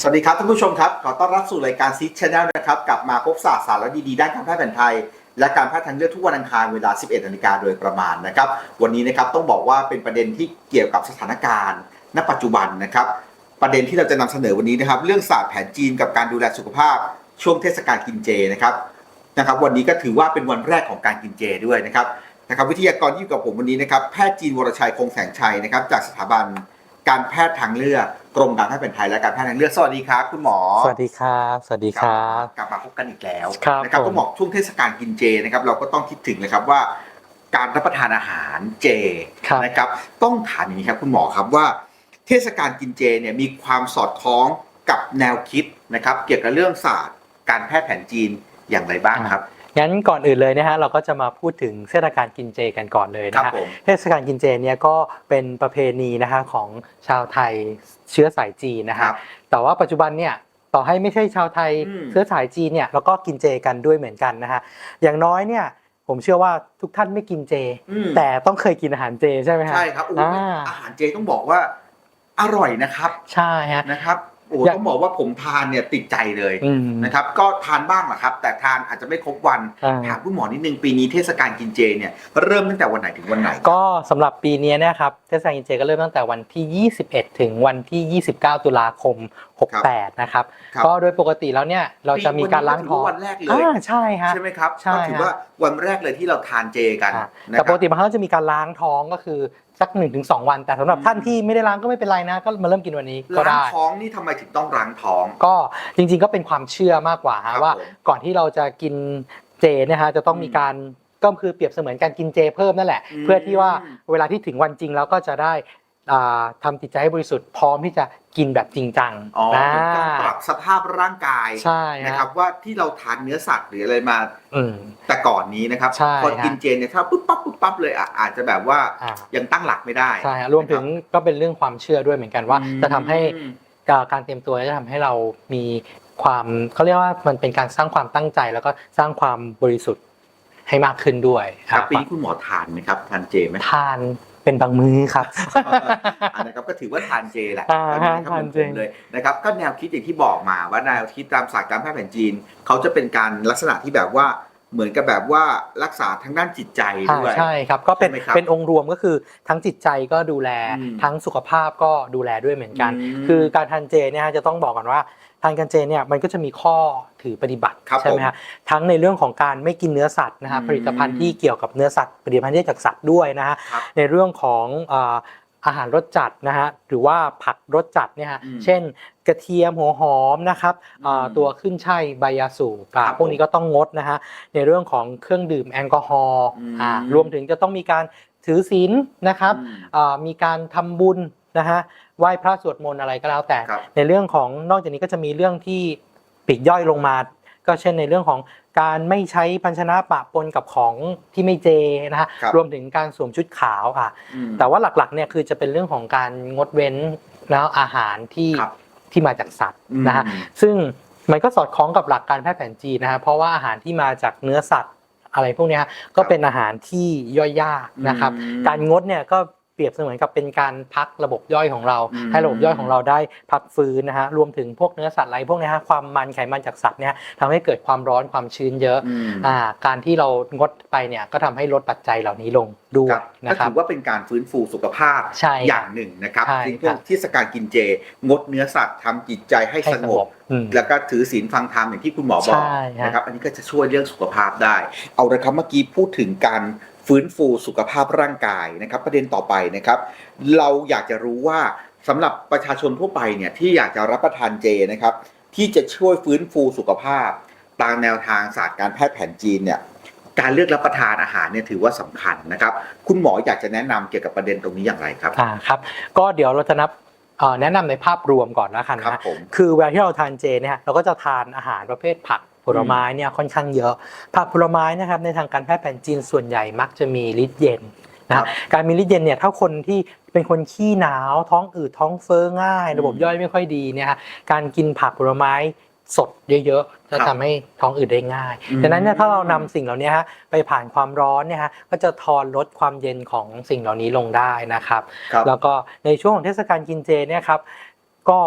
สวัสดีครับท่านผู้ชมครับ ขอต้อนรับสู่รายการซีชแนลนะครับ กลับมาพบศาสตร์สาระดีๆ ด้านการแพทย์แผนไทย และการแพทย์ทางเลือกทุกวันอังคารเวลา 11นาฬิกาโดยประมาณนะครับ วันนี้นะครับต้องบอกว่าเป็นประเด็นที่เกี่ยวกับสถานการณ์ ณปัจจุบันนะครับ ประเด็นที่เราจะนำเสนอวันนี้นะครับ เรื่องศาสตร์แผนจีนกับการดูแลสุขภาพ ช่วงเทศกาลกินเจนะครับนะครับ วันนี้ก็ถือว่าเป็นวันแรกของการกินเจด้วยนะครับนะครับวิทยากรที่อยู่กับผมวันนี้นะครับแพทย์จีนวรชัยคงแสงชัยนะครับจากสถาบันการแพทย์ทางเลือก กรมการแพทย์แผนไทยและการแพทย์ทางเลือกสวัสดีครับ คุณหมอ สวัสดีครับ สวัสดีครับกลับมาพบกันอีกแล้วครับนะครับผมต้องบอกช่วงเทศกาลกินเจนะครับเราก็ต้องคิดถึงเลยครับว่า การรับประทานอาหารเจครับนะครับต้องถามอย่างนี้ครับคุณหมอครับว่า เทศกาลกินเจเนี่ยมีความสอดคล้องกับแนวคิดนะครับ เกี่ยวกับเรื่องศาสตร์ การแพทย์แผนจีนอย่างไรบ้างครับ งั้นก่อนอื่นเลยนะฮะเราก็จะมาพูดถึงเทศกาลกินเจกันก่อนเลยครันะบฮะผมเทศกาลกินเจเนี่ยก็เป็นประเพณีนะฮะของชาวไทยเชื้อสายจีนนะครัฮะบแต่ว่าปัจจุบันเนี่ยต่อให้ไม่ใช่ชาวไทยอืมเชื้อสายจีนเนี่ยเราก็กินเจกันด้วยเหมือนกันนะฮะอย่างน้อยเนี่ยผมเชื่อว่าทุกท่านไม่กินเจอืมแต่ต้องเคยกินอาหารเจใช่ไหมฮะใช่ครับโอ้โหอ่าอาหารเจต้องบอกว่าอร่อยนะครับ ใช่ฮะนะครับ โอ้อยากต้องบอกว่าผมทานเนี่ยติดใจเลยอืม นะครับ ก็ทานบ้างแหละครับ แต่ทานอาจจะไม่ครบวันอ่า ถามคุณหมอนิดนึงปีนี้เทศกาลกินเจเนี่ยเริ่มตั้งแต่วันไหนถึงวันไหน ก็สำหรับปีนี้เนะครับเทศกาลกินเจก็เริ่มตั้งแต่วันที่ 21 ถึงวันที่ 29 ตุลาคม 68 นะครับ ครับ ก็โดยปกติแล้วเนี่ย เราจะมีการล้างท้องวันแรกเลย อ่าใช่ฮะ ใช่ไหมครับใช่ก็ถือว่าวันแรกเลยที่เราทานเจกันอะนะแต่คปรักติบางครั้งก็จะมีการล้างท้องก็คือ สัก1นถึงสวัน แต่สำหรับอืมท่านที่ไม่ได้ล้างก็ไม่เป็นไรนะ ก็มาเริ่มกินวันนี้ก็ล้างได้ ท้องนี่ทำไมถึงต้องล้างท้อง ก็จริงๆก็เป็นความเชื่อมากกว่าครัฮะบว่า ผมก่อนที่เราจะกินเจเนะฮะจะต้องอืมมีการก็คือเปรียบเสมือนการกินเจเพิ่มนั่นแหละ อืม เพื่อที่ว่าเวลาที่ถึงวันจริงแล้วก็จะได้ อ่าทำจิตใจให้บริสุทธิ์พร้อมที่จะกินแบบจริงจังอ๋อนะเป็นการปรับสภาพร่างกายใช่นะฮะครับว่าที่เราทานเนื้อสัตว์หรืออะไรมาอืมแต่ก่อนนี้นะครับใช่พอกินฮะเจเนี่ยถ้าปุ๊บปั๊บปุ๊บปั๊บเลยอะอาจจะแบบว่าอ่ายังตั้งหลักไม่ได้ใช่ฮะรวมถึงก็เป็นเรื่องความเชื่อด้วยเหมือนกันว่าอืมจะทำให้การเตรียมตัวจะทำให้เรามีความเขาเรียกว่ามันเป็นการสร้างความตั้งใจแล้วก็สร้างความบริสุทธิ์ให้มากขึ้นด้วยครับปีนี้คุณหมอทานไหมครับทานเจไหมทาน เป็นบางมื้อครับ อันนะครับก็ถือว่าทานเจแหละอ่านะครับทานเจหมือผมเลยนะครับก็แนวคิดอย่างที่บอกมาว่าแนวคิดตามศาสตร์การแพทย์แผนจีน เขาจะเป็นการลักษณะที่แบบว่า เหมือนกับแบบว่ารักษาทางด้านจิตใจอ่าด้วยใช่ครับก็เป็นใช่ไหมครับเป็นองค์รวมก็คือทั้งจิตใจก็ดูแลอืมทั้งสุขภาพก็ดูแลด้วยเหมือนกันอืมคือการทานเจเนี่ยฮะจะต้องบอกก่อนว่าทานกันเจเนี่ยมันก็จะมีข้อถือปฏิบัติครับใช่ไหมฮะทั้งในเรื่องของการไม่กินเนื้อสัตว์นะฮะอืมผลิตภัณฑ์ที่เกี่ยวกับเนื้อสัตว์ผลิตภัณฑ์ที่ได้จากสัตว์ด้วยนะฮะครับในเรื่องของ อ่าอาหารรสจัดนะฮะหรือว่าผักรสจัดเนี่ยฮะอืมเช่นกระเทียมหัวหอมนะครับอ่าอืมตัวขึ้นช่ายใบยาสูบครับพวกนี้ก็ต้องงดนะฮะในเรื่องของเครื่องดื่มแอลกอฮอล์อืม อ่ารวมถึงจะต้องมีการถือศีลนะครับอืม อ่ามีการทำบุญนะฮะไหว้พระสวดมนต์อะไรก็แล้วแต่ ครับ ในเรื่องของนอกจากนี้ก็จะมีเรื่องที่ปลีกย่อยลงมา ก็เช่นในเรื่องของ การไม่ใช้ภาชนะปะปนกับของที่ไม่เจนะฮะครับรวมถึงการสวมชุดขาวอะอืมแต่ว่าหลักๆเนี่ยคือจะเป็นเรื่องของการงดเว้นแล้วอาหารที่ครับที่มาจากสัตว์นะฮะอืมซึ่งมันก็สอดคล้องกับหลักการแพทย์แผนจีนนะฮะเพราะว่าอาหารที่มาจากเนื้อสัตว์อะไรพวกเนี้ยฮะก็เป็นอาหารที่ย่อยยากนะครับอืมการงดเนี่ยก็ เปรียบเสมือนกับเป็นการพักระบบย่อยของเราอืมให้ระบบย่อยของเราได้พักฟื้นนะฮะรวมถึงพวกเนื้อสัตว์อะไรพวกเนี้ยฮะความมันไขมันจากสัตว์เนี่ยทำให้เกิดความร้อนความชื้นเยอะอืมอ่าการที่เรางดไปเนี่ยก็ทำให้ลดปัจจัยเหล่านี้ลงด้วคยรับนะก็ครัถืบอว่าเป็นการฟื้นฟูสุขภาพใช่อย่างหนึ่งนะครับใช่ในคช่วรังบเทศกาลกินเจ งดเนื้อสัตว์ทำจิตใจให้ให้สสงงบบอืมแล้วก็ถือศีลฟังธรรมอย่างที่คุณหมอบอกใช่ฮะนะครับอันนี้ก็จะช่วยเรื่องสุขภาพได้ เอาละครับเมื่อกี้พูดถึงการ ฟื้นฟูสุขภาพร่างกายนะครับ ประเด็นต่อไปนะครับ เราอยากจะรู้ว่าสำหรับประชาชนทั่วไปเนี่ยที่อยากจะรับประทานเจนะครับ ที่จะช่วยฟื้นฟูสุขภาพตามแนวทางศาสตร์การแพทย์แผนจีนเนี่ยการเลือกรับประทานอาหารเนี่ยถือว่าสำคัญนะครับ คุณหมออยากจะแนะนำเกี่ยวกับประเด็นตรงนี้อย่างไรครับอ่าครับ ก็เดี๋ยวเราจะนับเอ่อแนะนำในภาพรวมก่อนแล้วกันครับนะผมคือเวลาที่เราทานเจเนี่ยเราก็จะทานอาหารประเภทผัก ผลไม้เนี่ยค่อนข้างเยอะ ผักผลไม้นะครับในทางการแพทย์แผนจีนส่วนใหญ่มักจะมีฤทธิ์เย็นนะคครัรับบการมีฤทธิ์เย็นเนี่ยถ้าคนที่เป็นคนขี้หนาว ท้องอืดท้องเฟ้อง่าย ระบบอืมย่อยไม่ค่อยดีเนี่ยฮะการกินผักผลไม้สดเยอะๆจะครับทำให้ท้องอืดได้ง่ายอืมดังนั้นเนี่ยถ้าเรานำสิ่งเหล่านี้ฮะไปผ่านความร้อนเนี่ยฮะก็จะทอนลดความเย็นของสิ่งเหล่านี้ลงได้นะครับครับแล้วก็ในช่วงของเทศกาลกินเจเนี่ยครับก็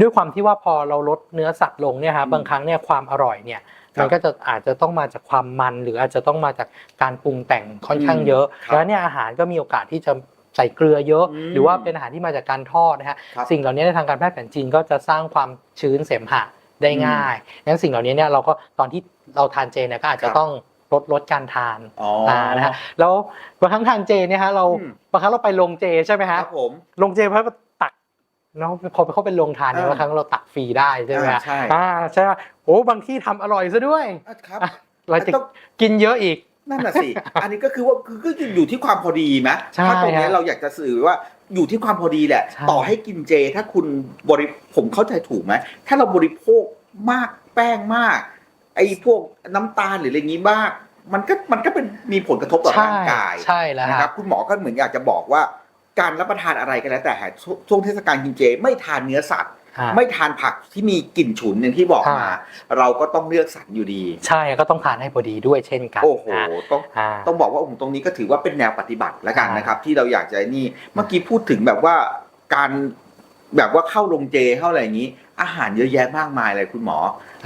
ด้วยความที่ว่าพอเราลดเนื้อสัตว์ลงเนี่ยฮะอืมบางครั้งเนี่ยความอร่อยเนี่ยครับมันก็จะอาจจะต้องมาจากความมันหรืออาจจะต้องมาจากการปรุงแต่งค่อนข้างเยอะครับแล้วเนี่ยอาหารก็มีโอกาสที่จะใส่เกลือเยอะอืมหรือว่าเป็นอาหารที่มาจากการทอดนะฮะครับสิ่งเหล่านี้ในทางการแพทย์แผนจีนก็จะสร้างความชื้นเสมหะได้ง่ายงั้นสิ่งเหล่านี้เนี่ยเราก็ตอนที่เราทานเจเนี่ยก็อาจจะครับต้องลดลดการทานอ๋อออ่านะฮะแล้วบางครั้งทานเจเนี่ยฮะเราอืมบางครั้งเราไปลงเจใช่ไหมคฮะรับผมลงเจเพราะว่าตัก เนาะพอเขาเป็นโรงทานเนี่ยเออบางครั้งเราตักฟรีได้ใช่ไหมฮะอ่าใช่อ่าใช่ไหมโอ้บางที่ทำอร่อยซะด้วยอะครับอะเราจะต้องกินเยอะอีกนั่นน่ะสิ อันนี้ก็คือว่าคือก็อยู่ที่ความพอดีไหมใช่ถ้าตรงเนี้ยฮะเราอยากจะสื่อว่าอยู่ที่ความพอดีแหละใช่ต่อให้กินเจ ถ้าคุณบริผมเข้าใจถูกไหมถ้าเราบริโภคมากแป้งมาก ไอ้พวกน้ำตาลหรืออะไรงี้มาก มันก็มันก็เป็นมีผลกระทบต่อใช่ร่างกายใช่แล้วนะคครัรับบคุณหมอก็เหมือนอยากจะบอกว่า การรับประทานอะไรก็แล้วแต่ช่วงช่วงเทศกาลกินเจ ไม่ทานเนื้อสัตว์อ่าไม่ทานผักที่มีกลิ่นฉุนอย่างที่บอกมาอ่าเราก็ต้องเลือกสรรอยู่ดี ใช่ก็ต้องทานให้พอดีด้วยเช่นกันโอ้โหนะต้องอ่าต้องบอกว่าโอ้โหตรงนี้ก็ถือว่าเป็นแนวปฏิบัติแล้วกันใช่นะครับ ที่เราอยากจะนี่เมื่อกี้พูดถึงแบบว่าการแบบว่าเข้าโรงเจเข้าอะไรอย่างนี้ อาหารเยอะแยะมากมายเลยคุณหมอ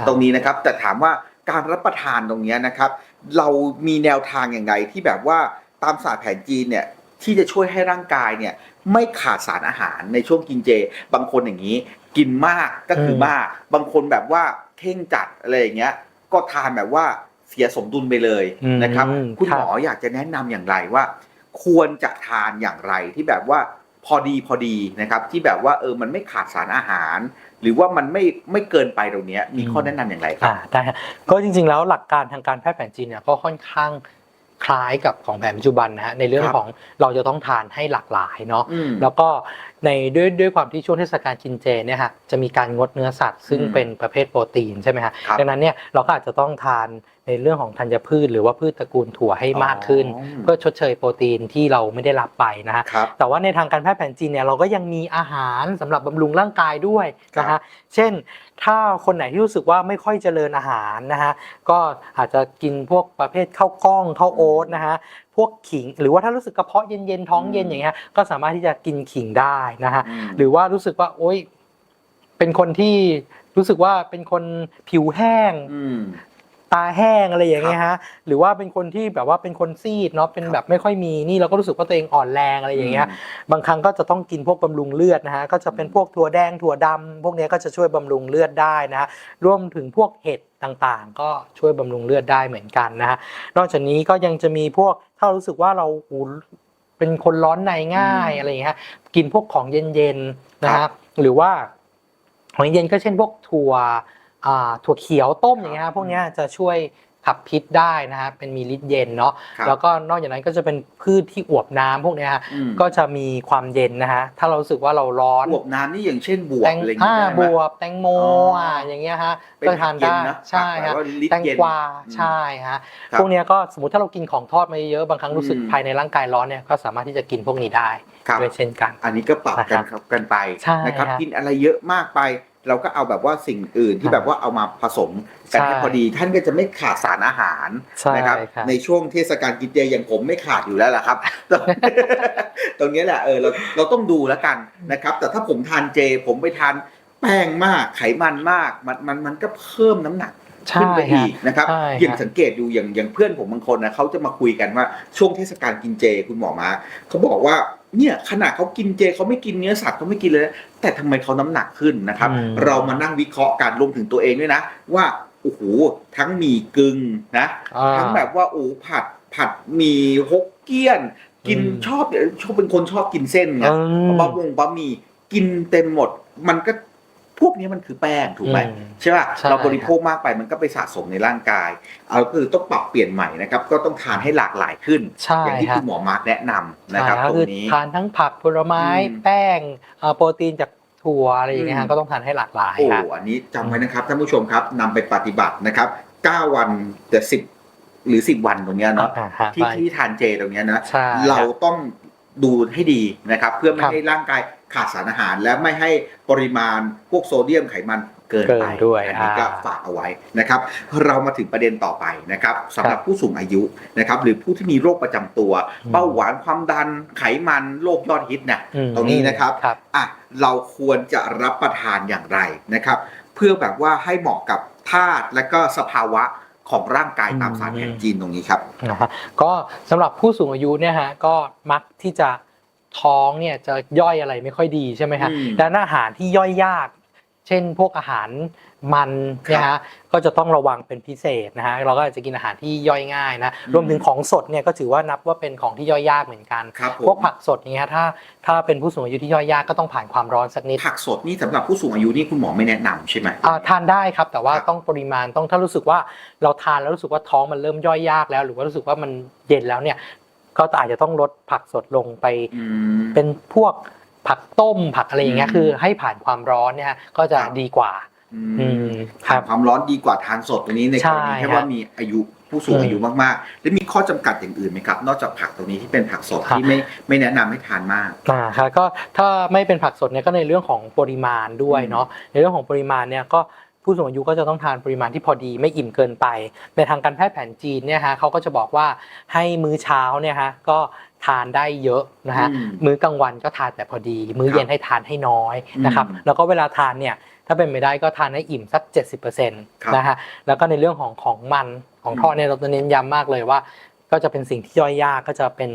ตรงนี้นะครับ แต่ถามว่าการรับประทานตรงเนี้ยนะครับ เรามีแนวทางอย่างไรที่แบบว่าตามศาสตร์แผนจีนเนี่ย ที่จะช่วยให้ร่างกายเนี่ยไม่ขาดสารอาหารในช่วงกินเจ บางคนอย่างนี้ กินมากก็คือมาก บางคนแบบว่าเข่งจัดอะไรอย่างเงี้ย ก็ทานแบบว่าเสียสมดุลไปเลยอืมนะครับ คุณครับหมออยากจะแนะนำอย่างไรว่า ควรจะทานอย่างไรที่แบบว่าพอดีพอดีนะครับ ที่แบบว่าเออมันไม่ขาดสารอาหาร หรือว่ามันไม่ไม่เกินไปตรงเนี้ยมีข้อแนะนำอย่างไรครัอ่าบได้ฮะก็จริงๆแล้วหลักการทางการแพทย์แผนจีนเนี่ยก็ค่อนข้าง คล้ายกับของแผนปัจจุบันนะฮะในเรื่องครับของเราจะต้องทานให้หลากหลายเนาะอืมแล้วก็ ในด้วยด้วยความที่ช่วงเทศกาลกินเจเนี่ยฮะจะมีการงดเนื้อสัตว์ซึ่งอืมเป็นประเภทโปรตีนใช่ไหมฮะครับดังนั้นเนี่ยเราก็อาจจะต้องทานในเรื่องของธัญพืช หรือว่าพืชตระกูลถั่วให้มากขึ้นอ๋อเพื่อชดเชยโปรตีนที่เราไม่ได้รับไปนะฮะครับแต่ว่าในทางการแพทย์แผนจีนเนี่ยเราก็ยังมีอาหารสำหรับบำรุงร่างกายด้วยนะครัฮะบเช่น ถ้าคนไหนที่รู้สึกว่าไม่ค่อยเจริญอาหารนะฮะก็อาจจะกินพวกประเภทข้าวกล้องข้าวโอ๊ตนะฮะ พวกขิง หรือว่าถ้ารู้สึกกระเพาะเย็นๆท้องเย็นอย่างเงี้ยก็สามารถที่จะกินขิงได้นะฮะอืมหรือว่ารู้สึกว่าโอ๊ยเป็นคนที่รู้สึกว่าเป็นคนผิวแห้งอืม ตาแห้งอะไรอย่างเงี้ยฮะหรือว่าเป็นคนที่แบบว่าเป็นคนซีดเนาะเป็นแบบไม่ค่อยมีนี่เราก็รู้สึกว่าตัวเองอ่อนแรงอะไรอย่างเงี้ยบางครั้งก็จะต้องกินพวกบำรุงเลือดนะฮะก็จะเป็นพวกถั่วแดงถั่วดำพวกเนี้ยก็จะช่วยบำรุงเลือดได้นะฮะรวมถึงพวกเห็ดต่างๆ ก็ช่วยบำรุงเลือดได้เหมือนกันนะฮะนอกจากนี้ก็ยังจะมีพวกถ้ารู้สึกว่าเราหูเป็นคนร้อนในง่ายอืมอะไรอย่างเงี้ยกินพวกของเย็นๆนะครัฮะบหรือว่าของเย็นก็เช่นพวกถั่วอ่า ถั่วเขียวต้มอย่างเงี้ยครับฮะพวกเนี้ยจะช่วยขับพิษได้นะฮะเป็นมีฤทธิ์เย็นเนาะครับแล้วก็นอกจากนั้นก็จะเป็นพืชที่อวบน้ำพวกเนี้ยฮะอืม ก็จะมีความเย็นนะฮะถ้าเรารู้สึกว่าเราร้อนบวบน้ำนี่อย่างเช่นบวบแตงอะไรอย่างอ่าเงี้ยได้ไหบมวบแตงโมอ๋ออ่ อ่าอย่างเงี้ยฮะเป็นก็ทานผักเย็ได้นนะใช่ผักแบบฮะว่าฤทธิ์แตงเย็นกวาอืมใช่ฮะครับพวกเนี้ยก็สมมติถ้าเรากินของทอดมาเยอะๆบางครั้งรู้สึกอืม ภายในร่างกายร้อนเนี่ยก็สามารถที่จะกินพวกนี้ได้ครับ ด้วยเช่นกัน อันนี้ก็ปรับกันนะครับครับกันไปใช่นะครับ ฮะ กินอะไรเยอะมากไป เราก็เอาแบบว่าสิ่งอื่นที่ครับแบบว่าเอามาผสมกันให้ใช่พอดี ท่านก็จะไม่ขาดสารอาหารใช่นะครับครับ ในช่วงเทศกาลกินเจอย่างผมไม่ขาดอยู่แล้วล่ะครับตรงตรงนี้แหละเออเราเราต้องดูแล้วกันนะครับ แต่ถ้าผมทานเจผมไปทานแป้งมากไขมันมากมันมันมันก็เพิ่มน้ำหนักใช่ ขึ้นไปฮะอีกนะครับใช่ฮะอย่างสังเกตดูอย่างอย่างเพื่อนผมบางคนนะเขาจะมาคุยกันว่าช่วงเทศกาลกินเจคุณหมอมาเขาบอกว่าเนี่ยขนาดเขากินเจเขาไม่กินเนื้อสัตว์เขาไม่กินเลยนะแต่ทำไมเขาน้ำหนักขึ้นนะครับอืมเรามานั่งวิเคราะห์กันรวมถึงตัวเองด้วยนะ ว่าโอ้โหทั้งหมีกึ่งนะอ่าทั้งแบบว่าโอ้ผัดผัดหมีฮกเกี้ยน กินอืมชอบชอบเป็นคนชอบกินเส้นไงอืมบะวงบะหมี่กินเต็มหมดมันก็ พวกนี้มันคือแป้งถูกไหมอืมใช่ป่ะใช่ เราบริโภคมากไปมันก็ไปสะสมในร่างกาย เอาคือต้องปรับเปลี่ยนใหม่นะครับ ก็ต้องทานให้หลากหลายขึ้น ใช่อย่างที่ฮะคุณหมอมาร์กแนะนำนะครับใช่ตรคืงนี้ ทานทั้งผักผลไม้ อืมแป้งเอ่อโปรตีนจากถั่วอะไรอย่างเงี้ยอืฮะม ก็ต้องทานให้หลากหลายโอ้ฮะ อันนี้จำไว้นะครับท่านผู้ชมครับนำไปปฏิบัตินะครับ 9 วันแต่10 หรือ 10 วันตรงเนี้ยเนาะอ่าฮะที่ไปที่ทานเจตรงเนี้ยนะ ใช่ เราต้องดูให้ดีนะครับ เพื่อไม่ครับให้ร่างกาย ขาดสารอาหาร และไม่ให้ปริมาณพวกโซเดียมไขมันเกินเกินไปด้วยอันนี้ก็อ่าฝากเอาไว้นะครับ เรามาถึงประเด็นต่อไปนะครับสำหรับผู้สูงอายุนะครับ หรือผู้ที่มีโรคประจำตัวอืมเบาหวานความดันไขมันโรคยอดฮิตเนี่ยอืมตรงนี้นะครับครับอะเราควรจะรับประทานอย่างไรนะครับ เพื่อแบบว่าให้เหมาะกับธาตุและก็สภาวะของร่างกายตามศาสตร์แผนจีนตรงนี้ครับนะครับก็สำหรับผู้สูงอายุเนี่ยฮะก็มักที่จะ ท้องเนี่ยจะย่อยอะไรไม่ค่อยดีใช่ไหมฮะอืมดังนั้นอาหารที่ย่อยยาก เช่นพวกอาหารมันเนี่ยฮะก็จะต้องระวังเป็นพิเศษนะฮะเราก็อาจจะกินอาหารที่ย่อยง่ายนะอืมรวมถึงของสดเนี่ยก็ถือว่านับว่าเป็นของที่ย่อยยากเหมือนกันครับผพวกมผักสดเนี่ยถ้าถ้าเป็นผู้สูงอายุที่ย่อยยากก็ต้องผ่านความร้อนสักนิดผักสดนี่สำหรับผู้สูงอายุนี่คุณหมอไม่แนะนำใช่ไหมอ่าทานได้ครับแต่ว่าครับต้องปริมาณต้องถ้ารู้สึกว่าเราทานแล้วรู้สึกว่าท้องมันเริ่มย่อยยากแล้ว หรือว่ารู้สึกว่ามันเย็นแล้วเนี่ย ก็อาจจะต้องลดผักสดลงไปอืมเป็นพวกผักต้มผักอะไรอย่างเงี้ยอืมคือ ให้ผ่านความร้อนเนี่ยฮะก็จะครับดีกว่าอือืมมคผ่ารันบความร้อนดีกว่าทานสดตรงนี้ในกรณีใช่แค่ฮะว่ามีอายุผู้สูงอืมอายุมากๆ และมีข้อจำกัดอย่างอื่นไหมครับ นอกจากผักตรงนี้ที่เป็นผักสดครับที่ไม่ไม่แนะนำให้ทานมากอ่าครับก็ถ้าไม่เป็นผักสดเนี่ยก็ในเรื่องของปริมาณด้วยอืมเนาะในเรื่องของปริมาณเนี่ยก็ ผู้สูงอายุก็จะต้องทานปริมาณที่พอดีไม่อิ่มเกินไป ในทางการแพทย์แผนจีนเนี่ยฮะเขาก็จะบอกว่าให้มื้อเช้าเนี่ยฮะก็ทานได้เยอะนะฮะอืมมื้อกลางวันก็ทานแต่พอดี มื้อเย็นให้ทานให้น้อยนะครับอืมแล้วก็เวลาทานเนี่ยถ้าเป็นไม่ได้ก็ทานให้อิ่มสัก 70%นะฮะแล้วก็ในเรื่องของของมันของทอดเนี่ยเราจะเน้นย้ำมากเลยว่า ก็จะเป็นสิ่งที่ย่อยยากก็จะเป็น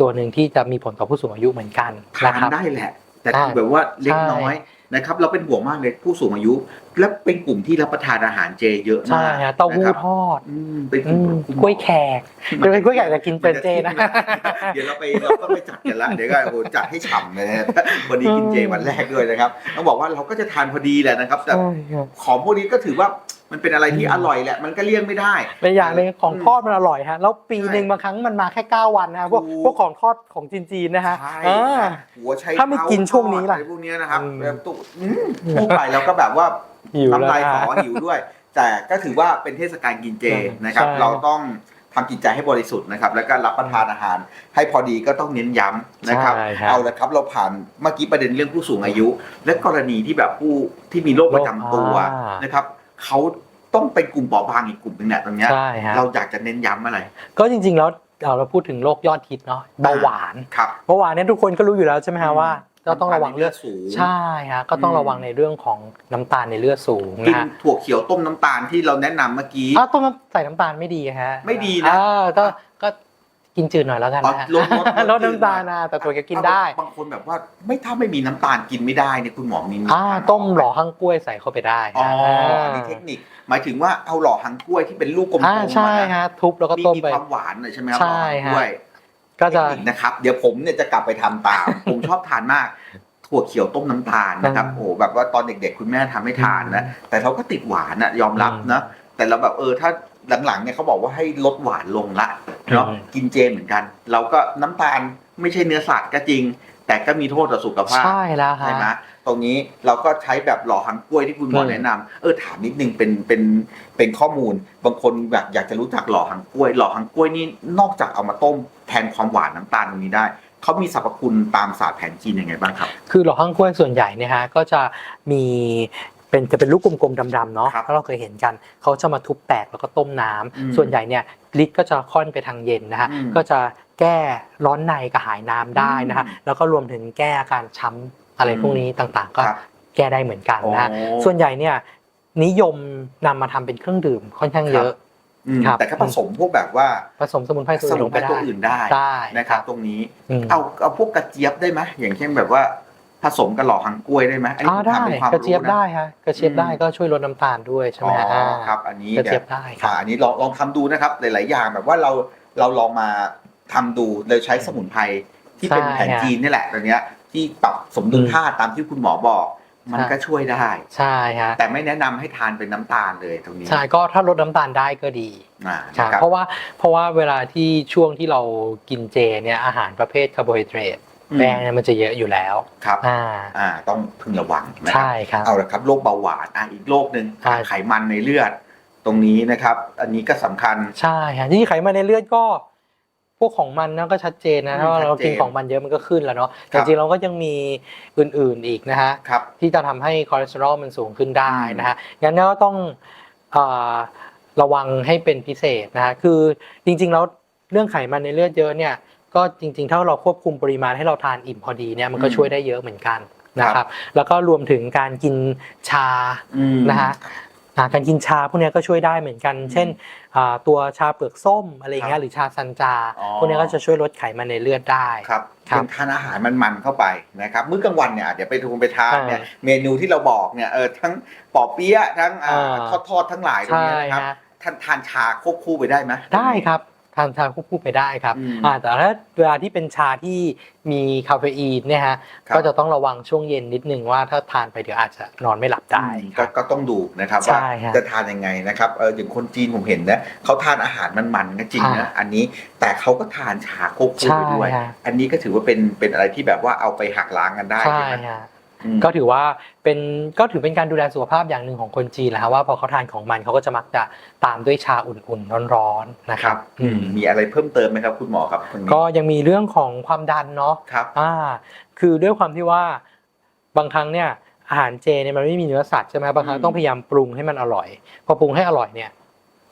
ตัวหนึ่งที่จะมีผลต่อผู้สูงอายุเหมือนกันทานะนครับได้แหละ แต่ใช่คือแบบว่าเล็กใช่น้อย นะครับเราเป็นห่วงมากเลยผู้สูงอายุ และเป็นกลุ่มที่รับประทานอาหารเจเยอะใช่มากฮะเต้าหู้นะครับทอดอืมเป็นกอืลุ่มมคุณหมอกล้วยแขกเดี๋ยวเป็นกล้วยแขกจะกินเป็นเจนะเดี๋ยวเราไปเราก็ไปจัดกันละเดี๋ยวก็โอ้โหจัดให้ฉ่ำเลยนะวันนี้กินเจวันแรกด้วยนะครับต้องบอกว่าเราก็จะทานพอดีแหละนะครับ แต่ใช่ครับของพวกนี้ก็ถือว่า มันเป็นอะไรที่อร่อยแหละ มันก็เลี่ยงไม่ได้ เป็นอย่างหนึ่งของทอดมันอร่อยฮะ แล้วปีใช่หนึ่งบางครั้งมันมาแค่ 9 วันนะฮะพวกถูกพวกของทอดของจีนๆนะฮะใช่อ่าหัวใช้ถ้าไม่กินช่วงนี้ล่ะอะไรพวกเนี้ยนะครับอืมแบบตุ๊อืมพูดไปแล้วก็แบบว่าหิวแล้วน้ำลายนะสอหิวด้วย แต่ก็ถือว่าเป็นเทศกาลกินเจนะครับใช่เราต้องทำจิตใจให้บริสุทธิ์นะครับ แล้วก็รับประทานอาหาร ให้พอดีก็ต้องเน้นย้ำนะครับใช่ครับ เอาละครับเราผ่านเมื่อกี้ประเด็นเรื่องผู้สูงอายุ และกรณีที่แบบผู้ที่มีโรคประจำตัวอ่านนะครับ เขาต้องเป็นกลุ่มเปราะบางอีกกลุ่มหนึงเนี่ยตรงเนี้ยใช่ฮะเราอยากจะเน้นย้ำอะไร ก็จริงๆแล้วเราเราพูดถึงโรคยอดฮิตเนาะเบาหวานครับ เบาหวานเนี่ยทุกคนก็รู้อยู่แล้วใช่ไหมฮะว่าก็ต้องระวังเลือดสูง ใช่ฮะก็ต้องอืมระวังในเรื่องของน้ำตาลในเลือดสูงกินนะฮะถั่วเขียวต้มน้ำตาลที่เราแนะนำเมื่อกี้ อ้าวต้มน้ำใส่น้ำตาลไม่ดีฮะไม่ดีนะ อ่าก็ ก็กินจืดหน่อยแล้วกันนะฮะอ๋อลดลดลดลดน้ำตาลนะแต่ตัวแกกินได้บางคนแบบว่าไม่ถ้าไม่มีน้ำตาลกินไม่ได้เนี่ยคุณหมอมีมีอ่าทางต้มหล่อข้างกล้วยใส่เข้าไปได้อ๋อฮะอันนี้เทคนิค หมายถึงว่าเอาหล่อหางกล้วยที่เป็นลูกกลมๆอ่าใช่อะนะฮะทุบแล้วก็มีต้มมีไปความหวานหน่อยใช่ไหมครับใช่หล่อหางกล้วยก็จะเทคนิคนะครับ เดี๋ยวผมเนี่ยจะกลับไปทำตาม ผมชอบทานมากถั่วเขียวต้มน้ำตาลนะครับอืมโอ้แบบว่าตอนเด็กๆ คุณแม่ทำให้ทานนะแต่เราก็ติดหวานนะยอมรับอืมนะแต่เราแบบเออถ้า หลังๆเนี่ยเขาบอกว่าให้ลดหวานลงละเนาะอืมกินเจเหมือนกัน เราก็น้ำตาลไม่ใช่เนื้อสัตว์ก็จริง แต่ก็มีโทษต่อสุขภาพใช่แล้วฮะใช่ไหมตรงนี้เราก็ใช้แบบหล่อหางกล้วยที่คุณหมออืมแนะนำเออถามนิดนึงเป็นเป็นเป็นข้อมูล บางคนแบบอยากจะรู้จักหล่อหางกล้วย หล่อหางกล้วยนี่นอกจากเอามาต้มแทนความหวานน้ำตาลตรงนี้ได้เขามีสรรพคุณตามศาสตร์แผนจีนยังไงบ้างครับ คือหล่อข้างกล้วยส่วนใหญ่เนี่ยฮะก็จะมี เป็นจะเป็นลูกกลมๆดำๆเนาะครับถ้าเราเคยเห็นกันเขาจะมาทุบแตกแล้วก็ต้มน้ำอืมส่วนใหญ่เนี่ยฤทธิ์ก็จะค่อนไปทางเย็นนะฮะอืมก็จะแก้ร้อนในกระหายน้ำได้นะฮะอืมแล้วก็รวมถึงแก้อาการช้ำอะไรพวกนี้ต่างๆ ก็ครับแก้ได้เหมือนกันนะฮะอ๋อส่วนใหญ่เนี่ยนิยมนำมาทำเป็นเครื่องดื่มค่อนข้างเยอะอืมครับแต่ก็ผสมพวกแบบว่าผสมสมุนไพรตัวสอื่นมุลนงไพไปรได้ตัวอื่นได้ได้นะครับตรงนี้อืมเอาเอาพวกกระเจี๊ยบได้ไหมอย่างเช่นแบบว่า ผสมกับหล่อหางกล้วยได้ไหมอันนี้อ่าผมได้ถามเป็นความกระเจี๊ยบรู้นะ ได้ฮะกระเจี๊ยบอืม ได้ก็ช่วยลดน้ำตาลด้วยใช่ไหมฮะอ๋ออ่าครับ อันนี้กระเจี๊ยบดี๋วได้ครับอ่าอันนี้ลองลองทำดูนะครับ หลาย ๆ อย่างแบบว่าเราเราลองมาทำดูเลยใช้สมุนไพรที่เป็นใช่แผนจีนนี่แหละตัวเนี้ยที่ปรับสมดุลอืมธาตุตามที่คุณหมอบอก มันใช่ ก็ช่วยได้ ใช่ฮะแต่ไม่แนะนำให้ทานเป็นน้ำตาลเลยตรงนี้ใช่ก็ถ้าลดน้ำตาลได้ก็ดีอ่าใช่นะครับเพราะว่าเพราะว่าเวลาที่ช่วงที่เรากินเจเนี่ยอาหารประเภทคาร์โบไฮเดรตอืม แป้งเนี่ยมันจะเยอะอยู่แล้วครับอ่าอ่าต้องพึงระวังนะครัใช่ครับเอาละครับโรคเบาหวานอะอีกโรคหนึ่งใช่ไขมันในเลือด ตรงนี้นะครับ อันนี้ก็สำคัญใช่ฮะที่ไขมันในเลือดก็ พวกของมันนั่นก็ชัดเจนนะอืมถ้าว่าเราชัดเจนกินของมันเยอะมันก็ขึ้นแล้วเนาะครัแต่บจริงๆเราก็ยังมีอื่นๆอีกนะฮะครับที่จะทำให้คอเลสเตอรอลมันสูงขึ้นได้อืมนะฮะงั้นก็ต้องเอ่อระวังให้เป็นพิเศษนะฮะคือจริงๆแล้วเรื่องไขมันในเลือดเยอะเนี่ย ก็จริงๆ ถ้าเราควบคุมปริมาณให้เราทานอิ่มพอดีเนี่ยมันก็อืมช่วยได้เยอะเหมือนกันนะคครัรับบแล้วก็รวมถึงการกินชาอืมนะฮะอ่าการกินชาพวกเนี้ยก็ช่วยได้เหมือนกัน เช่นอ่าตัวชาเปลือกส้มอะไรอย่างเงี้ยหรือชาซันจาอ๋อพวกเนี้ยก็จะช่วยลดไขมันในเลือดได้ครับครับเป็นทานอาหารมันๆเข้าไปนะครับมื้อกลางวันเนี่ยเดี๋ยวไปทุงไปทานเนี่ยอ่าเมนูที่เราบอกเนี่ยเออทั้งปอเปี๊ยะทั้งอ่าอ่าทอดๆทั้งหลายตรงใช่เนี้ยนะครับฮะท่านทานชาควบคู่ไปได้ไหมได้ครับ ทานชาควบคู่ไปได้ครับอืมอ่าแต่ถ้าเวลาที่เป็นชาที่มีคาเฟอีนเนี่ยฮะครับก็จะต้องระวังช่วงเย็นนิดนึงว่าถ้าทานไปเดี๋ยวอาจจะนอนไม่หลับได้อืมคก็รับก็ต้องดูนะครับใช่ว่าฮะจะทานยังไงนะครับเอออย่างคนจีนผมเห็นนะเขาทานอาหารมันๆก็จริงนะอ่าอันนี้แต่เขาก็ทานชาควบคู่ไปด้วยใช่ฮะอันนี้ก็ถือว่าเป็นเป็นอะไรที่แบบว่าเอาไปหักล้างกันได้ใช่ใช่ไหมฮะอืม ก็ถือว่าเป็นก็ถือเป็นการดูแลสุขภาพอย่างหนึ่งของคนจีนแหละครับว่าพอเขาทานของมันเขาก็จะมักจะตามด้วยชาอุ่นๆร้อนๆนะคครัรับบอืมมีอะไรเพิ่มเติมไหมครับคุณหมอครับคนนี้ก็ยังมีเรื่องของความดันเนาะครับอ่าคือด้วยความที่ว่าบางครั้งเนี่ยอาหารเจเนี่ยมันไม่มีเนื้อสัตว์ใช่ไหมบางครั้งอืมต้องพยายามปรุงให้มันอร่อย พอปรุงให้อร่อยเนี่ย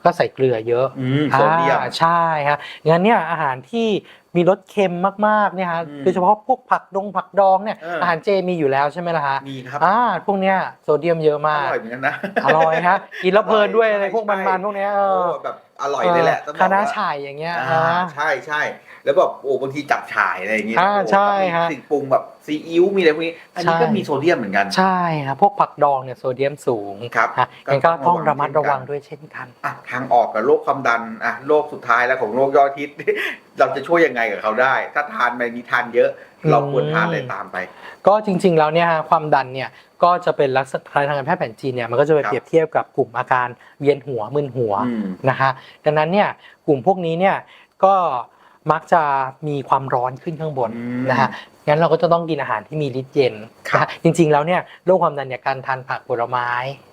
ก็ใส่เกลือเยอะอืมโซเดียม อ่าใช่ฮะงั้นเนี่ยอาหารที่มีรสเค็มมากๆเนี่ยฮะอืมโดยเฉพาะพวกผักดงผักดองเนี่ยเอออ อาหารเจมีอยู่แล้วใช่ไหมล่ะฮะมีครับอ่าพวกเนี้ยโซเดียมเยอะอมากร่อยเหมือนกันนะ อร่อยฮะกินแล้วเพลินด้วยใช่อะไรพวกใช่มันๆพวกเนี้ยเอโอ้อแบบ อร่อยเลยแหละต้องบอกคณะว่าฉ่ายอย่างเงี้ยอ่านะ ใช่ใช่แล้วแบบโอ้บางทีจับฉ่ายอะไรอย่างเงี้ยอ่าโอ้ใช่มีฮะสิ่งปรุงแบบซีอิ๊วมีอะไรพวกนี้อันนี้ใช่ก็มีโซเดียมเหมือนกัน ใช่ฮะพวกผักดองเนี่ยโซเดียมสูงครับฮะก็งั้นก็ต้ต้อองงระระมัมัดดระระวัวังงด้วยเช่นกัน อะทางออกกับโรคความดันอะโรคสุดท้ายแล้วของโรคยอดฮิต เราจะช่วยยังไงกับเขาได้ ถ้าทานไปมีทานเยอะอืมเราควรทานอะไรตามไป ก็จริง ๆ แล้วเนี่ยฮะความดันเนี่ยก็จะเป็นลักษณะทางการแพทย์แผนจีนเนี่ยมันก็จะไปครับเปรียบเทียบกับกลุ่มอาการเวียนหัวมึนหัวอืมนะฮะดังนั้นเนี่ยกลุ่มพวกนี้เนี่ยก็มักจะมีความร้อนขึ้นข้างบนอืมนะฮะงั้นเราก็จะต้องกินอาหารที่มีฤทธิ์เย็นครับนะฮะจริง ๆ แล้วเนี่ยโรคความดันเนี่ยการทานผักผลไม้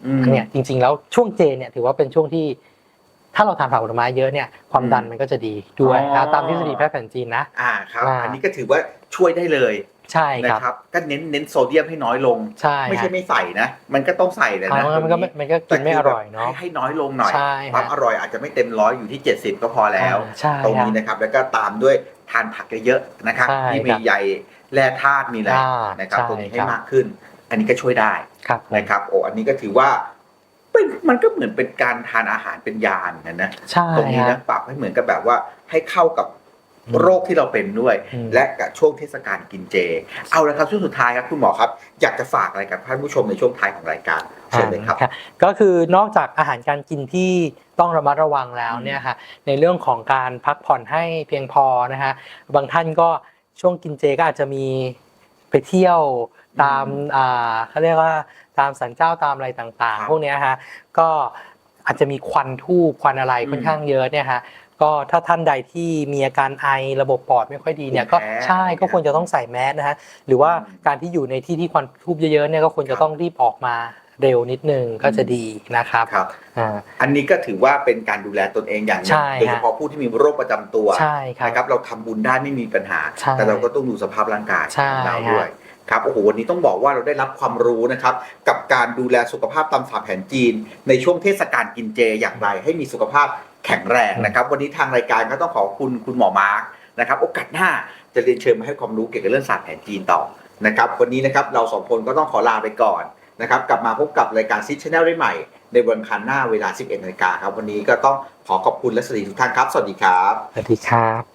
อืมเนี่ยจริง ๆ แล้วช่วงเจเนี่ยถือว่าเป็นช่วงที่ ถ้าเราทานผักผลไม้เยอะเนี่ยความดันมันก็จะดีด้วยอ๋อนะตามทฤษฎีแพทย์แผนจีนนะอ่าครับอ่าอันนี้ก็ถือว่าช่วยได้เลยใช่นะครับครับก็เน้นเน้นโซเดียมให้น้อยลงใช่ไม่ใช่ฮะไม่ใส่นะ มันก็ต้องใส่เลยเอานะงั้นมันก็ไม่มันก็กินไม่อร่อยเนาะให้ให้น้อยลงหน่อยใช่ความฮะอร่อยอาจจะไม่เต็มร้อยอยู่ที่ 70 ก็พอแล้วอ่าใช่ตรงนี้ฮะนะครับแล้วก็ตามด้วยทานผักเยอะๆนะครับใช่ที่คมีรับใยแร่ธาตุมีอะไรอ่านะครับใช่ตรงนี้ให้ครับมากขึ้น อันนี้ก็ช่วยได้ครับผมนะครับโอ้อันนี้ก็ถือว่า เป็นมันก็เหมือนเป็นการทานอาหารเป็นยาเหมือนกันนะใช่ตรงนี้ฮะนะปรับให้เหมือนกับแบบว่าให้เข้ากับอืมโรคที่เราเป็นด้วยอืมและกับช่วงเทศกาลกินเจ เอาละครับช่วงสุดท้ายครับคุณหมอครับ อยากจะฝากอะไรกับท่านผู้ชมในช่วงท้ายของรายการเชิญเลยครับอ่าก็คือนอกจากอาหารการกินที่ต้องระมัดระวังแล้วเนี่ยฮะในเรื่องของการพักผ่อนให้เพียงพอนะฮะบางท่านก็ช่วงกินเจก็อาจจะมีไปเที่ยวตามอ่าเขาเรียกว่า ตามสันเจ้าตามอะไรต่างครับๆพวกเนี้ยฮะก็อาจจะมีควันทูบควันอะไรอืมค่อนข้างเยอะเนี่ยฮะก็ถ้าท่านใดที่มีอาการไอระบบปอดไม่ค่อยดีเนี่ยก็ภูมิแพ้ใช่ก็ควรจะต้องใส่แมสนะฮะหรือว่าอืมการที่อยู่ในที่ที่ควันทูบเยอะๆเนี่ยก็ควรครัจะบต้องรีบออกมาเร็วนิดนึงก็จะดีนะครับครับอ่าอันนี้ก็ถือว่าเป็นการดูแลตนเองอย่างหนึใช่งโดยเฉพาะผู้ที่มีโรคประจำตัวใช่ครับนะครับเราทำบุญได้ไม่มีปัญหาใช่แต่เราก็ต้องดูสภาพร่างกายใช่ของเราด้วย ครับโอ้โหวันนี้ต้องบอกว่าเราได้รับความรู้นะครับกับการดูแลสุขภาพตามศาแผนจีน ในช่วงเทศกาลกินเจอย่างไร ให้มีสุขภาพแข็งแรงนะครับ วันนี้ทางรายการก็ต้องขอบคุณคุณหมอมาร์กนะครับ โอกาสหน้าจะเรียนเชิญมาให้ความรู้เกี่ยวกับเรื่องศาสตร์แผนจีนต่อนะครับ วันนี้นะครับเราสองคนก็ต้องขอลาไปก่อนนะครับ กลับมาพบกับรายการซิชแนลได้ใหม่ ในวันคันหน้าเวลา 11นาฬิกาครับ วันนี้ก็ต้องขอขอบคุณและสวัสดีทุกท่านครับ สวัสดีครับ สวัสดีครับ